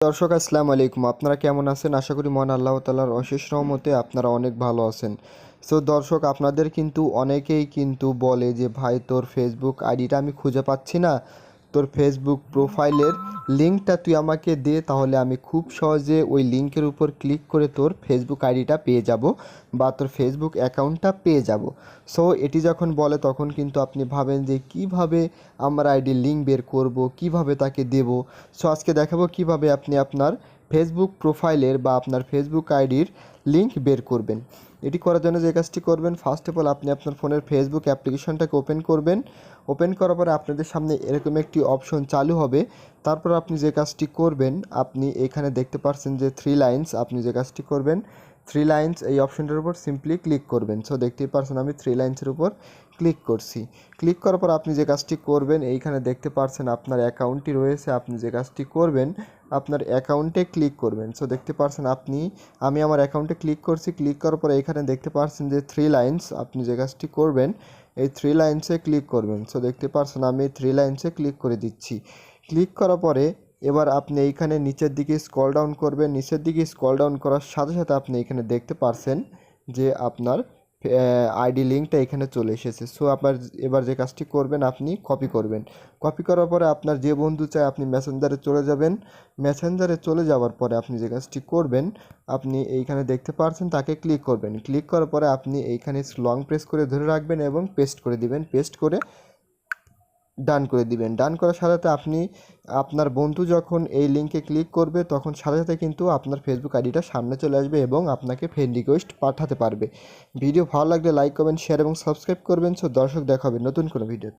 দর্শক, আসসালামু আলাইকুম। আপনারা কেমন আছেন? আশা করি মন আল্লাহ তালার অশেষ রহমতে আপনারা অনেক ভালো আছেন। সো দর্শক, আপনাদের কিন্তু অনেকেই কিন্তু বলে যে, ভাই, তোর ফেসবুক আইডিটা আমি খুঁজে পাচ্ছি না। তোর ফেসবুক প্রোফাইলের লিঙ্কটা তুই আমাকে দে, তাহলে আমি খুব সহজে ওই লিঙ্কের উপর ক্লিক করে তোর ফেসবুক আইডিটা পেয়ে যাব বা তোর ফেসবুক অ্যাকাউন্টটা পেয়ে যাব। সো এটি যখন বলে, তখন কিন্তু আপনি ভাবেন যে কীভাবে আমার আইডি লিঙ্ক বের করব, কীভাবে তাকে দেব। সো আজকে দেখাবো কীভাবে আপনি আপনার ফেসবুক প্রোফাইলের বা আপনার ফেসবুক আইডির লিঙ্ক বের করবেন। এটি করার জন্য যে কাজটি করবেন ফার্স্ট অফ অল আপনি আপনার ফোনের ফেসবুক অ্যাপ্লিকেশনটাকে ওপেন করবেন। ওপেন করার পরে আপনাদের সামনে এরকম একটি অপশন চালু হবে। তারপর আপনি যে কাজটি করবেন, আপনি এখানে দেখতে পাচ্ছেন যে থ্রি লাইন্স আপনি যে কাজটি করবেন থ্রি লাইন্স এই অপশনটার উপর সিম্পলি ক্লিক করবেন। সো দেখতেই পারছেন আমি থ্রি লাইন্সের উপর ক্লিক করছি। ক্লিক করার পর আপনি যে কাজটি করবেন, এইখানে দেখতে পারছেন আপনার অ্যাকাউন্টটি রয়েছে। আপনি যে কাজটি করবেন আপনার অ্যাকাউন্টে ক্লিক করবেন। সো দেখতে পারছেন আপনি, আমি আমার অ্যাকাউন্টে ক্লিক করছি। ক্লিক করার পরে এখানে দেখতে পারছেন যে থ্রি লাইন্স আপনি যে কাজটি করবেন, এই থ্রি লাইন্সে ক্লিক করবেন। সো দেখতে পারছেন আমি থ্রি লাইন্সে ক্লিক করে দিচ্ছি। ক্লিক করার পরে এবার আপনি এইখানে নিচের দিকে স্কল ডাউন করবেন। নিচের দিকে স্কল ডাউন করার সাথে সাথে আপনি এখানে দেখতে পারছেন যে আপনার আইডি লিঙ্কটা এখানে চলে এসেছে। সো আপনার এবার যে কাজটি করবেন, আপনি কপি করবেন। কপি করার পরে আপনার যে বন্ধু চায়, আপনি মেসেঞ্জারে চলে যাবেন। মেসেঞ্জারে চলে যাওয়ার পরে আপনি যে কাজটি করবেন, আপনি এইখানে দেখতে পারছেন, তাকে ক্লিক করবেন। ক্লিক করার পরে আপনি এইখানে লং প্রেস করে ধরে রাখবেন এবং পেস্ট করে দিবেন। পেস্ট করে ডান করে দিবেন। ডান করার সাথে সাথে আপনি, আপনার বন্ধু যখন এই লিঙ্কে ক্লিক করবে, তখন সাথে সাথে কিন্তু আপনার ফেসবুক আইডিটা সামনে চলে আসবে এবং আপনাকে ফ্রেন্ড রিকোয়েস্ট পাঠাতে পারবে। ভিডিও ভালো লাগলে লাইক করবেন শেয়ার এবং সাবস্ক্রাইব করবেন। সো দর্শক দেখাবে নতুন কোনো ভিডিও